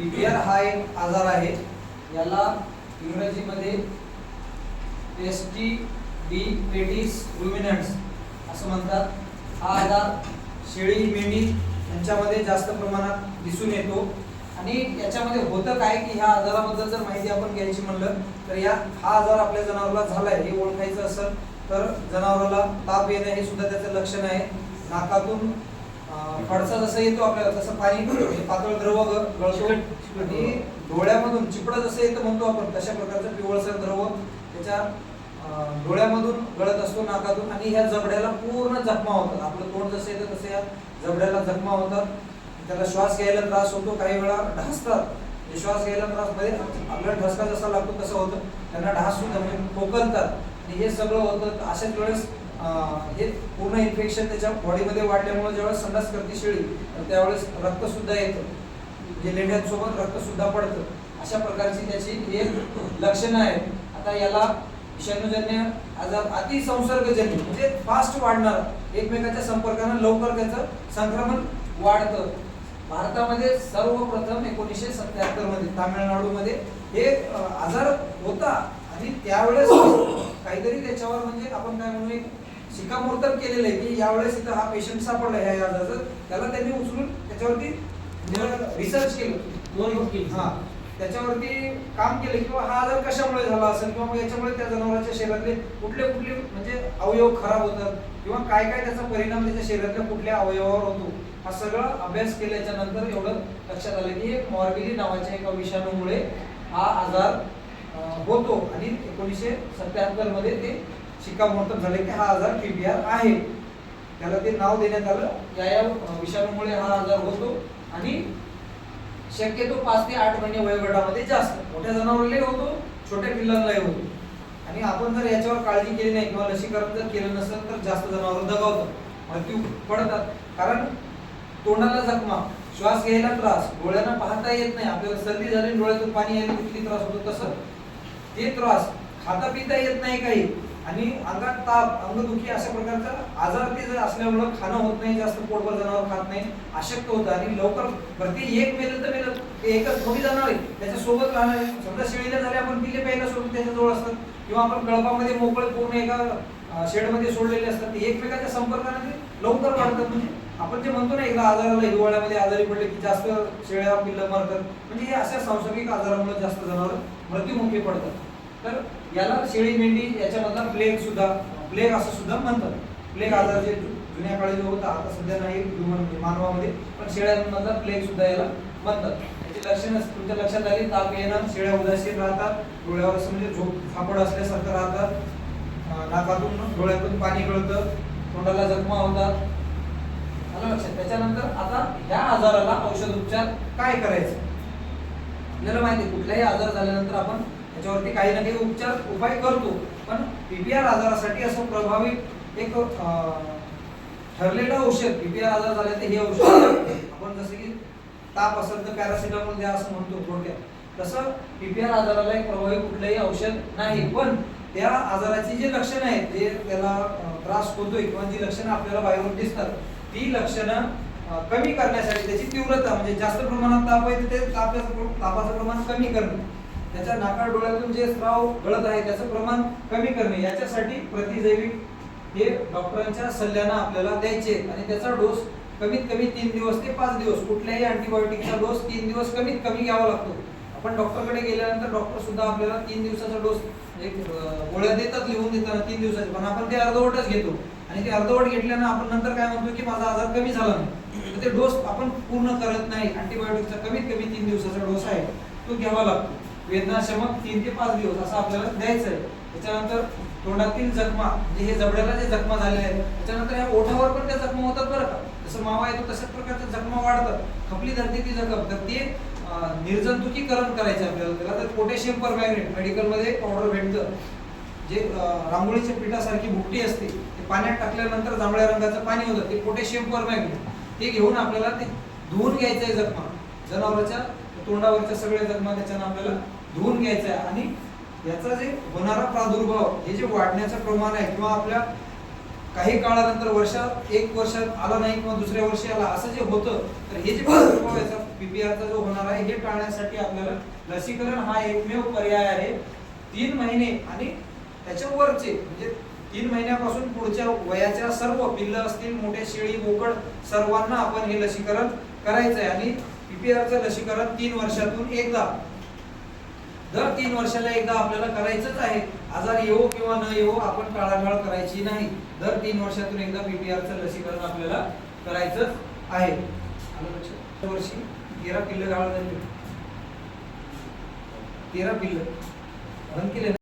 PPR हा एक आजार आहे. याला इंग्रजीमध्ये टेस्टी डी पेटिस रुमिनंट्स असं म्हणतात. हा आजार शेळी मेंढी यांच्यामध्ये जास्त प्रमाणात दिसून येतो. आणि याच्यामध्ये होतं काय की ह्या आजाराबद्दल जर माहिती आपण घ्यायची म्हणलं तर या हा आजार आपल्या जनावराला झालाय हे ओळखायचं असेल तर जनावराला ताप येणं हे सुद्धा त्याचं लक्षण आहे. नाकातून फडसा जसं येतो आपल्याला तसं पाणी म्हणजे पातळ द्रव गळतो. आणि डोळ्यामधून चिपडं जसं येतं म्हणतो आपण तशा प्रकारचं पिवळसर द्रव त्याच्या डोळ्यामधून गळत असतो नाकातून. आणि ह्या जबड्याला पूर्ण जखमा होतात. आपलं तोंड जसं येतं तसं या जबड्याला जखमा होतात. त्याला श्वास घ्यायला त्रास होतो. काही वेळा ढासतात. म्हणजे श्वास घ्यायला त्रासमध्ये आपल्याला ठसका जसा लागतो तसं होतं. त्यांना ढास सुद्धा म्हणजे खोकलतात. आणि हे सगळं होतं. अशाच वेळेस हे पूर्ण इन्फेक्शन त्याच्या बॉडीमध्ये वाढल्यामुळे ज्यावेळेस संडास करते शेळी तर त्यावेळेस रक्त सुद्धा येतं. जे लेंड्यांसोबत रक्त सुद्धा पडतं. अशा प्रकारची त्याची हे लक्षणं आहेत. आता याला विषाणूजन्य आजार अतिसंसर्गजन्य म्हणजे फास्ट वाढणार एकमेकाच्या संपर्कानं लवकर त्याचं संक्रमण वाढतं. भारतामध्ये सर्वप्रथम एकोणीसशे सत्याहत्तरमध्ये तामिळनाडूमध्ये हे आजार होता. आणि त्यावेळेस काहीतरी त्याच्यावर म्हणजे आपण काय म्हणू शिक्कामोर्तब केलेलं आहे. की यावेळेस इथं हा पेशंट सापडला ह्या आजाराचं त्याला त्यांनी उचलून त्याच्यावरती रिसर्च केलं. हा. त्याच्यावरती काम केलं. किंवा हा आजार कशामुळे झाला असेल? किंवा मग याच्यामुळे त्या जनावरांच्या शरीरातले कुठले कुठले म्हणजे अवयव खराब होतात? किंवा काय काय त्याचा परिणाम त्याच्या शरीरातल्या कुठल्या अवयवावर होतो? हा सगळा अभ्यास केल्याच्यानंतर एवढं लक्षात आलं की मॉर्बिली नावाच्या एका विषाणूमुळे हा आजार होतो. आणि एकोणीसशे सत्याहत्तरमध्ये ते शिक्कामोर्तब झाले की हा आजार पीपीआर आहे. त्याला ते नाव देण्यात आलं. या या विषाणूमुळे हा आजार होतो आणि शक्यतो पाच ते आठ महिने वयोगटामध्ये जास्त. मोठ्या जनावरांनाही होतो छोट्या पिल्लांनाही होतो. आणि आपण जर याच्यावर काळजी केली नाही किंवा लसीकरण जर केलं नसेल तर जास्त जनावर दगावतात मृत्यू पडतात. कारण तोंडाला जखमा श्वास घ्यायला त्रास डोळ्यांना पाहता येत नाही. आपल्याला सर्दी झाली डोळ्यातून पाणी यायला किती त्रास होतो तसं. ते त्रास खाता पिता येत नाही काही. आणि अंगात ताप अंगदुखी अशा प्रकारचा आजार ते जर असल्यामुळं खाणं होत नाही जास्त पोटभर जनावर खात नाही अशक्त होतं. आणि लवकर प्रति एक मेलं तर मेलं ते एकच मोठी जाणार आहे त्याच्यासोबत राहणार. आहे. समजा शेळीला झाले आपण पिले प्यायला सोडून त्याच्याजवळ असतात. किंवा आपण गळपामध्ये मोकळे पूर्ण एका शेडमध्ये सोडलेले असतात ते एकमेकांच्या संपर्काने ते लवकर वाढतात. म्हणजे आपण जे म्हणतो ना एकदा आजाराला हिवाळ्यामध्ये आजारी पडले की जास्त शेळ्या पिल्लं मरतात. म्हणजे हे अशा सांसर्गिक आजारामुळे जास्त जनावर मृत्युमुखी पडतात. तर याला शेळी मेंढी याच्यामधला प्लेग सुद्धा प्लेग असं सुद्धा म्हणतात. प्लेग आजार जे जुन्या काळी जो होता आता सध्या नाही ह्युमन म्हणजे मानवामध्ये पण शेळ्यांमधला प्लेग सुद्धा याला म्हणतात. याची लक्षणं तुमच्या लक्षात आली ताप येणं शेळ्या उदासीन राहतात डोळ्यावर असं म्हणजे झोप झापड असल्यासारखं राहतात नाकातून डोळ्यातून पाणी गळतं तोंडाला जखमा होतात. आलं लक्षात? त्याच्यानंतर आता ह्या आजाराला औषध उपचार काय करायचं? आपल्याला माहिती आहे, कुठलाही आजार झाल्यानंतर आपण त्याच्यावरती काही ना काही उपचार उपाय करतो. पण पीपीआर आजारासाठी असं प्रभावी एक ठरलेलं औषध पीपीआर आजार झाले तर हे औषध आपण जसं की ताप असेल तर पॅरासिटामॉल द्या असं म्हणतो थोडक्यात. तसं पीपीआर आजाराला एक प्रभावी कुठलंही औषध नाही. पण त्या आजाराची जी लक्षणं आहेत जे त्याला त्रास होतोय किंवा जी लक्षणं आपल्याला बाहेरून दिसतात ती लक्षणं कमी करण्यासाठी त्याची तीव्रता म्हणजे जास्त प्रमाणात ताप आहे तर ते तापाचं तापाचं प्रमाण कमी करणं. त्याच्या नाका डोळ्यातून जे स्राव गळत आहे त्याचं प्रमाण कमी करणे याच्यासाठी प्रतिजैविक हे डॉक्टरांच्या सल्ल्यानं आपल्याला द्यायचे. आणि त्याचा डोस कमीत कमी तीन दिवस ते पाच दिवस कुठल्याही अँटीबायोटिकचा डोस तीन दिवस कमीत कमी घ्यावा लागतो. आपण डॉक्टरकडे गेल्यानंतर डॉक्टर सुद्धा आपल्याला तीन दिवसाचा डोस एक गोळ्या देतात लिहून देताना तीन दिवसाचे. पण आपण ते अर्धवटच घेतो. आणि ते अर्धवट घेतल्यानं आपण नंतर काय म्हणतो की माझा आजार कमी झाला नाही. तर ते डोस आपण पूर्ण करत नाही. अँटीबायोटिकचा कमीत कमी तीन दिवसाचा डोस आहे तो घ्यावा लागतो. वेदनाशमक तीन ते पाच दिवस असं आपल्याला द्यायचं आहे त्याच्यानंतर तोंडातील जखमा म्हणजे हे जबड्याला जे जखमा झालेले आहेत त्याच्यानंतर या ओठावर पण त्या जखमा होतात बरं का. जसं मावा येतो तशाच प्रकारच्या जखमा वाढतात. खपली धरते ती जखम तर ते निर्जंतुकीकरण करायचं आपल्याला त्याला तर पोटॅशियम परमॅग्नेट मेडिकलमध्ये पावडर भेटतं. जे रांगोळीच्या पिठासारखी भुकटी असते ते पाण्यात टाकल्यानंतर जांभळ्या रंगाचं पाणी होतं ते पोटॅशियम परमॅग्नेट. ते घेऊन आपल्याला ते धुवून घ्यायचं आहे जखमा. जनावराच्या तोंडावरच्या सगळ्या जखमा त्याच्यानं आपल्याला धुवून घ्यायचं आहे आणि याचा जे होणारा प्रादुर्भाव हे जे वाढण्याचं प्रमाण आहे किंवा आपल्या काही काळानंतर वर्षात एक वर्षात आला नाही किंवा दुसऱ्या वर्षी आला असं जे होतं तर हे जे प्रादुर्भाव याचा पीपीआरचा जो होणार आहे हे टाळण्यासाठी आपल्याला लसीकरण हा एकमेव पर्याय आहे. तीन महिने आणि त्याच्यावरचे म्हणजे तीन महिन्यापासून पुढच्या वयाच्या सर्व पिल्ल असतील मोठे शेळी बोकड सर्वांना आपण हे लसीकरण करायचं आहे आणि पीपीआरचं लसीकरण तीन वर्षातून एकदा दर तीन वर्षाला एकदा आपल्याला करायचंच आहे. आजार येवो किंवा न येवो आपण टाळाटाळ करायची नाही. दर तीन वर्षातून एकदा पीपीआरचं लसीकरण आपल्याला करायचंच आहे. वर्षी तेरा पिल्ल गाळ तेरा पिल्ल. बंद केले